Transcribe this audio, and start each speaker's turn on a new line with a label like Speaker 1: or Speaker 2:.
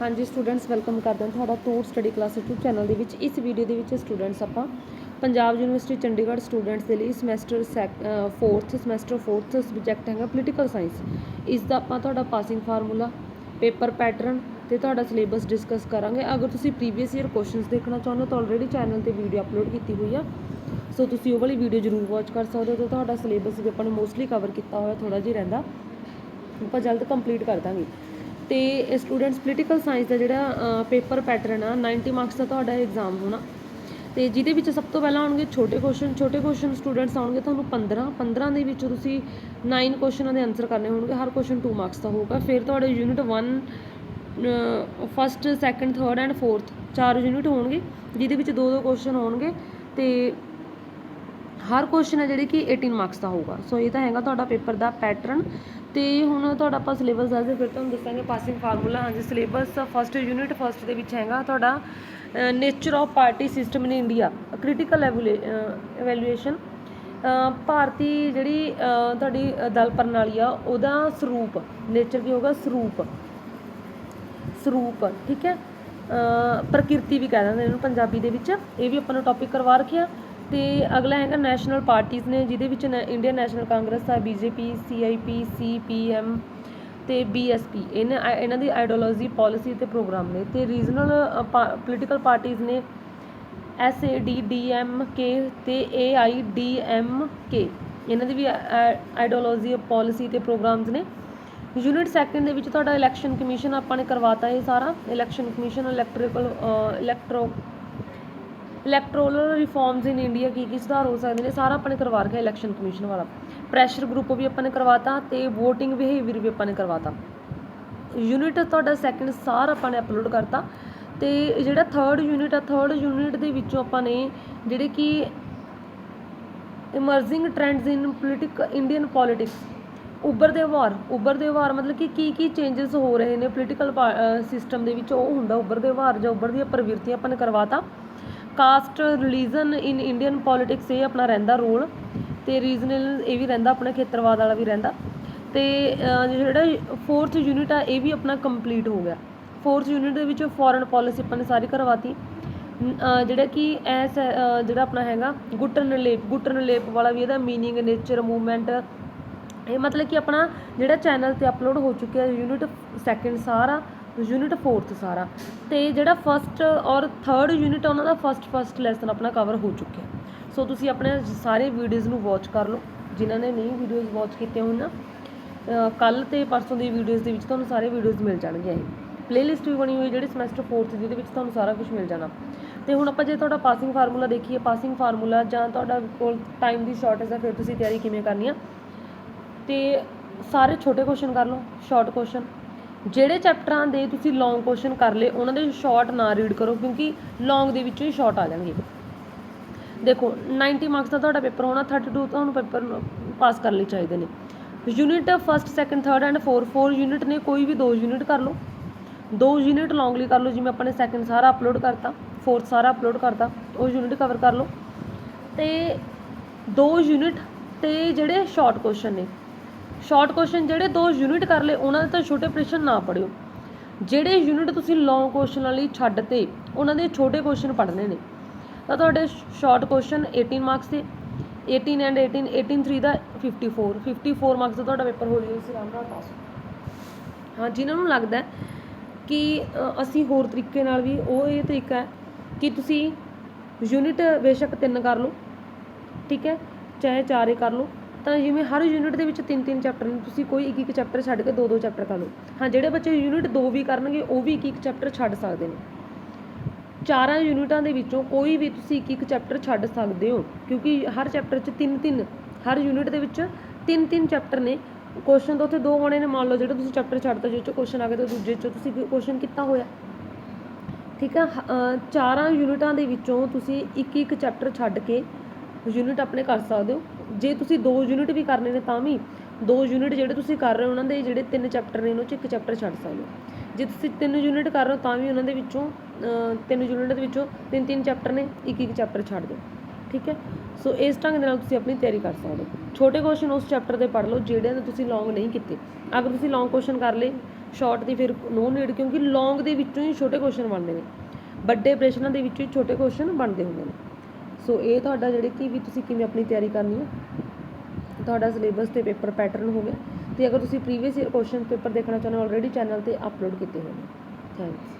Speaker 1: ਹਾਂਜੀ students welcome ਕਰਦੇ ਹਾਂ ਤੁਹਾਡਾ tour study class YouTube channel ਦੇ ਵਿੱਚ। ਇਸ ਵੀਡੀਓ ਦੇ ਵਿੱਚ ਸਟੂਡੈਂਟਸ ਆਪਾਂ ਪੰਜਾਬ ਯੂਨੀਵਰਸਿਟੀ ਚੰਡੀਗੜ੍ਹ ਸਟੂਡੈਂਟਸ ਦੇ ਲਈ semester 4th semester 4th subject ਹੈਗਾ ਪੋਲੀਟੀਕਲ ਸਾਇੰਸ ਇਸ ਦਾ ਆਪਾਂ ਤੁਹਾਡਾ ਪਾਸਿੰਗ ਫਾਰਮੂਲਾ ਪੇਪਰ ਪੈਟਰਨ ਤੇ ਤੁਹਾਡਾ ਸਿਲੇਬਸ ਡਿਸਕਸ ਕਰਾਂਗੇ। ਅਗਰ ਤੁਸੀਂ ਪ੍ਰੀਵੀਅਸ ਈਅਰ ਕੁਐਸਚਨਸ ਦੇਖਣਾ ਚਾਹੁੰਦੇ ਹੋ ਤਾਂ ਆਲਰੇਡੀ ਚੈਨਲ ਤੇ ਵੀਡੀਓ ਅਪਲੋਡ ਕੀਤੀ ਹੋਈ ਆ। ਸੋ ਤੁਸੀਂ ਉਹ ਵਾਲੀ ਵੀਡੀਓ ਜ਼ਰੂਰ ਵਾਚ ਕਰ ਸਕਦੇ ਹੋ ਤੇ ਤੁਹਾਡਾ ਸਿਲੇਬਸ ਵੀ ਆਪਾਂ ਨੇ ਮੋਸਟਲੀ ਕਵਰ ਕੀਤਾ ਹੋਇਆ ਥੋੜਾ ਜਿਹਾ ਰਹਿੰਦਾ। ਆਪਾਂ ਜਲਦ ਕੰਪਲੀਟ ਕਰ ਦਾਂਗੇ। ਤੇ ਸਟੂਡੈਂਟਸ ਪੋਲੀਟੀਕਲ ਸਾਇੰਸ ਦਾ ਜਿਹੜਾ ਪੇਪਰ ਪੈਟਰਨ ਆ 90 ਮਾਰਕਸ ਦਾ ਤੁਹਾਡਾ ਐਗਜ਼ਾਮ ਹੋਣਾ। ਤੇ ਜਿਹਦੇ ਵਿੱਚ ਸਭ ਤੋਂ ਪਹਿਲਾਂ ਆਉਣਗੇ ਛੋਟੇ ਕੁਐਸਚਨ ਛੋਟੇ ਕੁਐਸਚਨ ਸਟੂਡੈਂਟਸ ਆਉਣਗੇ ਤੁਹਾਨੂੰ 15 15 ਦੇ ਵਿੱਚੋਂ ਤੁਸੀਂ 9 ਕੁਐਸਚਨਾਂ ਦੇ ਆਨਸਰ ਕਰਨੇ ਹੋਣਗੇ, ਹਰ ਕੁਐਸਚਨ 2 ਮਾਰਕਸ ਦਾ ਹੋਊਗਾ। ਫਿਰ ਤੁਹਾਡੇ unit 1 first second third and fourth ਚਾਰ ਯੂਨਿਟ ਹੋਣਗੇ, ਜਿਹਦੇ ਵਿੱਚ ਦੋ ਦੋ ਕੁਐਸਚਨ ਹੋਣਗੇ ਤੇ ਹਰ ਕੁਐਸਚਨ ਹੈ ਜਿਹੜੀ ਕਿ 18 ਮਾਰਕਸ ਦਾ ਹੋਊਗਾ। ਸੋ ਇਹ ਤਾਂ ਹੈਗਾ ਤੁਹਾਡਾ ਪੇਪਰ ਦਾ ਪੈਟਰਨ ਤੇ ਹੁਣ ਤੁਹਾਡਾ ਆਪਾਂ ਸਿਲੇਬਸ ਦੱਸਦੇ ਫਿਰ ਤੁਹਾਨੂੰ ਦੱਸਾਂਗੇ ਪਾਸਿੰਗ ਫਾਰਮੂਲਾ ਹਾਂਜੀ ਸਿਲੇਬਸ ਫਸਟ ਯੂਨਿਟ ਫਸਟ ਦੇ ਵਿੱਚ ਹੈਗਾ ਤੁਹਾਡਾ nature of party system in India critical evaluation ਭਾਰਤੀ ਜਿਹੜੀ ਤੁਹਾਡੀ ਦਲ ਪ੍ਰਣਾਲੀ ਆ, ਉਹਦਾ ਸਰੂਪ ਨੇਚਰ ਕੀ ਹੋਗਾ ਸਰੂਪ। ਸਰੂਪ, ਠੀਕ ਹੈ? ਪ੍ਰਕਿਰਤੀ ਵੀ ਕਹਿ ਦਿੰਦੇ ਇਹਨੂੰ ਪੰਜਾਬੀ ਦੇ ਵਿੱਚ। ਇਹ ਵੀ ਆਪਾਂ ਨੂੰ ਟੌਪਿਕ ਕਰਵਾ ਰੱਖਿਆ। ਅਤੇ ਅਗਲਾ ਹੈਗਾ ਨੈਸ਼ਨਲ ਪਾਰਟੀਜ਼ ਨੇ, ਜਿਹਦੇ ਵਿੱਚ ਨੈ ਇੰਡੀਅਨ ਨੈਸ਼ਨਲ ਕਾਂਗਰਸ ਆ ਬੀਜੇਪੀ ਸੀਆਈਪੀ ਸੀਪੀਐਮ ਤੇ ਬੀਐਸਪੀ ਇਹਨਾਂ ਇਹਨਾਂ ਦੀ ਆਈਡੀਓਲੋਜੀ ਪਾਲਿਸੀ ਅਤੇ ਪ੍ਰੋਗਰਾਮ ਨੇ। ਅਤੇ ਰੀਜਨਲ ਪੋਲੀਟੀਕਲ ਪਾਰਟੀਜ਼ ਨੇ ਕੇ ਤੇ ਕੇ ਇਹਨਾਂ ਦੀ ਵੀ ਆਈਡੀਓਲੋਜੀ ਪਾਲਿਸੀ ਤੇ ਪ੍ਰੋਗਰਾਮਸ ਨੇ। ਯੂਨਿਟ ਸੈਕੰਡ ਦੇ ਵਿੱਚ ਤੁਹਾਡਾ ਇਲੈਕਸ਼ਨ ਕਮਿਸ਼ਨ ਆਪਾਂ ਨੇ ਕਰਵਾਤਾ ਇਹ ਸਾਰਾ। Election commission electrical electro electoral reforms in India ਕੀ ਕੀ ਸੁਧਾਰ ਹੋ ਸਕਦੇ ਨੇ, ਸਾਰਾ ਆਪਾਂ ਨੇ ਕਰਵਾ ਰੱਖਿਆ ਇਲੈਕਸ਼ਨ ਕਮਿਸ਼ਨ ਵਾਲਾ। ਪ੍ਰੈਸ਼ਰ ਗਰੁੱਪ ਵੀ ਆਪਾਂ ਨੇ ਕਰਵਾਤਾ ਤੇ VOTING ਬਿਹੇਵੀਅਰ ਵੀ ਆਪਾਂ ਨੇ ਕਰਵਾਤਾ। ਯੂਨਿਟ ਤੁਹਾਡਾ ਸੈਕੰਡ ਸਾਰਾ ਆਪਾਂ ਨੇ ਅਪਲੋਡ ਕਰਤਾ ਤੇ ਜਿਹੜਾ ਥਰਡ ਯੂਨਿਟ ਆ ਥਰਡ ਯੂਨਿਟ ਦੇ ਵਿੱਚੋਂ ਆਪਾਂ ਨੇ ਜਿਹੜੇ ਕਿ emerging trends in politic Indian politics ਉੱਭਰਦੇ ਵਾਰ ਉੱਭਰਦੇ ਵਾਰ ਮਤਲਬ ਕਿ ਕੀ ਕੀ ਚੇਂਜਸ ਹੋ ਰਹੇ ਨੇ ਪੋਲੀਟੀਕਲ ਸਿਸਟਮ ਦੇ ਵਿੱਚ, ਉਹ ਹੁੰਦਾ ਉੱਭਰਦੇ ਵਾਰ ਜਾਂ ਉੱਭਰਦੀਆਂ ਪ੍ਰਵਿਰਤੀਆਂ ਆਪਾਂ ਨੇ ਕਰਵਾਤਾ। Caste religion in Indian politics ਇਹ ਆਪਣਾ ਰਹਿੰਦਾ ਰੋਲ ਤੇ ਰੀਜਨਲ ਇਹ ਵੀ ਰਹਿੰਦਾ ਆਪਣਾ ਖੇਤਰਵਾਦ ਵਾਲਾ ਵੀ ਰਹਿੰਦਾ। ਤੇ ਜਿਹੜਾ ਫੋਰਥ ਯੂਨਿਟ ਆ ਇਹ ਵੀ ਆਪਣਾ ਕੰਪਲੀਟ ਹੋ ਗਿਆ। ਫੋਰਥ ਯੂਨਿਟ ਦੇ ਵਿੱਚ ਫੋਰਨ ਪਾਲਿਸੀ ਆਪਾਂ ਨੇ ਸਾਰੀ ਕਰਵਾਤੀ। ਜਿਹੜਾ ਕਿ ਐਸ ਅਹ, ਜਿਹੜਾ ਆਪਣਾ ਹੈਗਾ ਗੁੱਟਨ ਲੇਪ ਗੁੱਟਨ ਲੇਪ ਵਾਲਾ ਵੀ ਇਹਦਾ ਮੀਨਿੰਗ ਨੇਚਰ ਮੂਵਮੈਂਟ ਇਹ ਮਤਲਬ ਕਿ ਆਪਣਾ ਜਿਹੜਾ ਚੈਨਲ ਤੇ ਅਪਲੋਡ ਹੋ ਚੁੱਕਿਆ ਯੂਨਿਟ ਸੈਕੰਡ ਸਾਰਾ ਯੂਨਿਟ ਫੋਰਥ ਸਾਰਾ। ਤੇ ਜਿਹੜਾ ਫਸਟ ਔਰ ਥਰਡ ਯੂਨਿਟ ਉਹਨਾਂ ਦਾ ਫਸਟ ਫਸਟ ਲੈਸਨ ਆਪਣਾ ਕਵਰ ਹੋ ਚੁੱਕਿਆ। ਸੋ ਤੁਸੀਂ ਆਪਣੇ ਸਾਰੇ ਵੀਡੀਓਜ਼ ਨੂੰ ਵਾਚ ਕਰ ਲਓ, ਜਿਨ੍ਹਾਂ ਨੇ ਨਹੀਂ ਵੀਡੀਓਜ਼ ਵਾਚ ਕੀਤੀਆਂ ਹੋਈਆਂ ਕੱਲ ਤੇ ਪਰਸੋਂ ਦੀ ਵੀਡੀਓਜ਼ ਦੇ ਵਿੱਚ ਤੁਹਾਨੂੰ ਸਾਰੇ ਵੀਡੀਓਜ਼ ਮਿਲ ਜਾਣਗੀਆਂ ਇਹ। ਪਲੇਲਿਸਟ ਵੀ ਬਣੀ ਹੋਈ ਜਿਹੜੀ ਸਮੈਸਟਰ 4th ਦੀ, ਉਹਦੇ ਵਿੱਚ ਤੁਹਾਨੂੰ ਸਾਰਾ ਕੁਝ ਮਿਲ ਜਾਣਾ। ਤੇ ਹੁਣ ਆਪਾਂ ਜੇ ਤੁਹਾਡਾ ਪਾਸਿੰਗ ਫਾਰਮੂਲਾ ਦੇਖੀਏ ਪਾਸਿੰਗ ਫਾਰਮੂਲਾ ਜਾਂ ਤੁਹਾਡਾ ਕੋਲ ਟਾਈਮ ਦੀ ਸ਼ਾਰਟੇਜ ਹੈ ਫਿਰ ਤੁਸੀਂ ਤਿਆਰੀ ਕਿਵੇਂ ਕਰਨੀ ਆ? ਤੇ ਸਾਰੇ ਛੋਟੇ ਕੁਐਸਚਨ ਕਰ ਲਓ ਸ਼ਾਰਟ ਕੁਐਸਚਨ ਜਿਹੜੇ ਚੈਪਟਰਾਂ ਦੇ ਤੁਸੀਂ ਲੌਂਗ ਕੁਐਸਚਨ ਕਰ ਲਏ, ਉਹਨਾਂ ਦੇ ਸ਼ਾਰਟ ਨਾ ਰੀਡ ਕਰੋ, ਕਿਉਂਕਿ ਲੌਂਗ ਦੇ ਵਿੱਚੋਂ ਹੀ ਸ਼ਾਰਟ ਆ ਜਾਣਗੇ। ਦੇਖੋ 90 ਮਾਰਕਸ ਦਾ ਤੁਹਾਡਾ ਪੇਪਰ ਹੋਣਾ 32 ਤੁਹਾਨੂੰ ਪੇਪਰ ਪਾਸ ਕਰ ਲਈ ਚਾਹੀਦੇ ਨੇ। Unit first second third and 4 4 unit ਨੇ, ਕੋਈ ਵੀ ਦੋ ਯੂਨਿਟ ਕਰ ਲਓ। ਦੋ ਯੂਨਿਟ ਲੌਂਗਲੀ ਕਰ ਲਓ, ਜਿਵੇਂ ਆਪਾਂ ਨੇ ਸੈਕੰਡ ਸਾਰਾ ਅਪਲੋਡ ਕਰਤਾ ਫੋਰਥ ਸਾਰਾ ਅਪਲੋਡ ਕਰਤਾ, ਉਹ ਯੂਨਿਟ ਕਵਰ ਕਰ ਲਓ। ਤੇ ਦੋ ਯੂਨਿਟ ਤੇ ਜਿਹੜੇ ਸ਼ਾਰਟ ਕੁਐਸਚਨ ਨੇ ਸ਼ਾਰਟ ਕੁਐਸਚਨ ਜਿਹੜੇ ਦੋ ਯੂਨਿਟ ਕਰ ਲਏ, ਉਹਨਾਂ ਦੇ ਤਾਂ ਛੋਟੇ ਪ੍ਰਸ਼ਨ ਨਾ ਪੜਿਓ। ਜਿਹੜੇ ਯੂਨਿਟ ਤੁਸੀਂ ਲੌਂਗ ਕੁਐਸਚਨਾਂ ਲਈ ਛੱਡ ਤੇ, ਉਹਨਾਂ ਦੇ ਛੋਟੇ ਕੁਐਸਚਨ ਪੜ੍ਹਨੇ ਨੇ। ਤਾਂ ਤੁਹਾਡੇ ਸ਼ਾਰਟ ਕੁਐਸਚਨ 18 ਮਾਰਕਸ ਦੇ 18 ਐਂਡ 18 18 3 ਦਾ 54 54 ਮਾਰਕਸ ਦਾ ਤੁਹਾਡਾ ਪੇਪਰ ਹੋ ਜਾਊਗਾ ਆਰਾਮ ਨਾਲ ਪਾਸ ਹਾਂ ਜਿਨ੍ਹਾਂ ਨੂੰ ਲੱਗਦਾ ਕਿ ਅਸੀਂ ਹੋਰ ਤਰੀਕੇ ਨਾਲ ਵੀ, ਉਹ ਇਹ ਤਰੀਕਾ ਹੈ ਕਿ ਤੁਸੀਂ ਯੂਨਿਟ ਬੇਸ਼ੱਕ ਤਿੰਨ ਕਰ ਲਓ, ਠੀਕ ਹੈ, ਚਾਹੇ ਚਾਰੇ ਕਰ ਲਓ। ਤਾਂ ਜਿਵੇਂ ਹਰ ਯੂਨਿਟ ਦੇ ਵਿੱਚ ਤਿੰਨ ਤਿੰਨ ਚੈਪਟਰ ਨੇ, ਤੁਸੀਂ ਕੋਈ ਇੱਕ ਇੱਕ ਚੈਪਟਰ ਛੱਡ ਕੇ ਦੋ ਦੋ ਚੈਪਟਰ ਕਰ ਲਓ। ਹਾਂ, ਜਿਹੜੇ ਬੱਚੇ ਯੂਨਿਟ ਦੋ ਵੀ ਕਰਨਗੇ, ਉਹ ਵੀ ਇੱਕ ਇੱਕ ਚੈਪਟਰ ਛੱਡ ਸਕਦੇ ਨੇ। ਚਾਰਾਂ ਯੂਨਿਟਾਂ ਦੇ ਵਿੱਚੋਂ ਕੋਈ ਵੀ ਤੁਸੀਂ ਇੱਕ ਇੱਕ ਚੈਪਟਰ ਛੱਡ ਸਕਦੇ ਹੋ, ਕਿਉਂਕਿ ਹਰ ਚੈਪਟਰ 'ਚ ਤਿੰਨ ਤਿੰਨ ਹਰ ਯੂਨਿਟ ਦੇ ਵਿੱਚ ਤਿੰਨ ਤਿੰਨ ਚੈਪਟਰ ਨੇ। ਕੁਐਸਚਨ ਤਾਂ ਉੱਥੇ ਦੋ ਹੋਣੇ ਨੇ, ਮੰਨ ਲਓ ਜਿਹੜਾ ਤੁਸੀਂ ਚੈਪਟਰ ਛੱਡਤਾ ਜਿਸ 'ਚੋਂ ਕੁਐਸਚਨ ਆ ਗਿਆ ਤਾਂ ਦੂਜੇ 'ਚੋਂ ਤੁਸੀਂ ਕੁਐਸਚਨ ਕੀਤਾ ਹੋਇਆ। ਠੀਕ ਆ? ਚਾਰਾਂ ਯੂਨਿਟਾਂ ਦੇ ਵਿੱਚੋਂ ਤੁਸੀਂ ਇੱਕ ਇੱਕ ਚੈਪਟਰ ਛੱਡ ਕੇ ਯੂਨਿਟ ਆਪਣੇ ਕਰ ਸਕਦੇ ਹੋ। ਜੇ ਤੁਸੀਂ ਦੋ ਯੂਨਿਟ ਵੀ ਕਰਨੇ ਨੇ ਤਾਂ ਵੀ ਦੋ ਯੂਨਿਟ ਜਿਹੜੇ ਤੁਸੀਂ ਕਰ ਰਹੇ ਹੋ, ਉਹਨਾਂ ਦੇ ਜਿਹੜੇ ਤਿੰਨ ਚੈਪਟਰ ਨੇ, ਉਹਨਾਂ 'ਚ ਇੱਕ ਚੈਪਟਰ ਛੱਡ ਸਕਦੇ ਹੋ। ਜੇ ਤੁਸੀਂ ਤਿੰਨ ਯੂਨਿਟ ਕਰ ਰਹੇ ਹੋ ਤਾਂ ਵੀ ਉਹਨਾਂ ਦੇ ਵਿੱਚੋਂ ਤਿੰਨ ਯੂਨਿਟ ਦੇ ਵਿੱਚੋਂ ਤਿੰਨ ਤਿੰਨ ਚੈਪਟਰ ਨੇ, ਇੱਕ ਇੱਕ ਚੈਪਟਰ ਛੱਡ ਦਿਓ। ਠੀਕ ਹੈ? ਸੋ ਇਸ ਢੰਗ ਦੇ ਨਾਲ ਤੁਸੀਂ ਆਪਣੀ ਤਿਆਰੀ ਕਰ ਸਕਦੇ ਹੋ। ਛੋਟੇ ਕੁਐਸਚਨ ਉਸ ਚੈਪਟਰ ਦੇ ਪੜ੍ਹ ਲਓ, ਜਿਹੜੇ ਨੇ ਤੁਸੀਂ ਲੌਂਗ ਨਹੀਂ ਕੀਤੇ। ਅਗਰ ਤੁਸੀਂ ਲੌਂਗ ਕੁਐਸਚਨ ਕਰ ਲਏ ਸ਼ਾਰਟ ਦੀ ਫਿਰ ਨੋ ਨੀਡ ਕਿਉਂਕਿ ਲੌਂਗ ਦੇ ਵਿੱਚੋਂ ਹੀ ਛੋਟੇ ਕੁਐਸਚਨ ਬਣਦੇ ਨੇ। ਵੱਡੇ ਪ੍ਰੈਸ਼ਨਾਂ ਦੇ ਵਿੱਚੋਂ ਹੀ ਛੋਟੇ ਕੁਐਸਚਨ ਬਣਦੇ ਹੁੰਦੇ ਨੇ। ਸੋ ਇਹ ਤੁਹਾਡਾ ਜਿਹੜੇ ਕਿ ਵੀ ਤੁਸੀਂ ਕਿਵੇਂ ਆਪਣੀ ਤਿਆਰੀ ਕਰਨੀ ਹੈ, ਤੁਹਾਡਾ ਸਿਲੇਬਸ ਤੇ ਪੇਪਰ ਪੈਟਰਨ ਹੋ ਗਿਆ ਤੇ ਅਗਰ ਤੁਸੀਂ ਪ੍ਰੀਵੀਅਸ ਈਅਰ ਕੁਐਸਚਨ ਪੇਪਰ ਦੇਖਣਾ ਚਾਹੁੰਦੇ ਹੋ ਆਲਰੇਡੀ ਚੈਨਲ ਤੇ ਅਪਲੋਡ ਕੀਤੇ ਹੋਏ ਨੇ। ਥੈਂਕਸ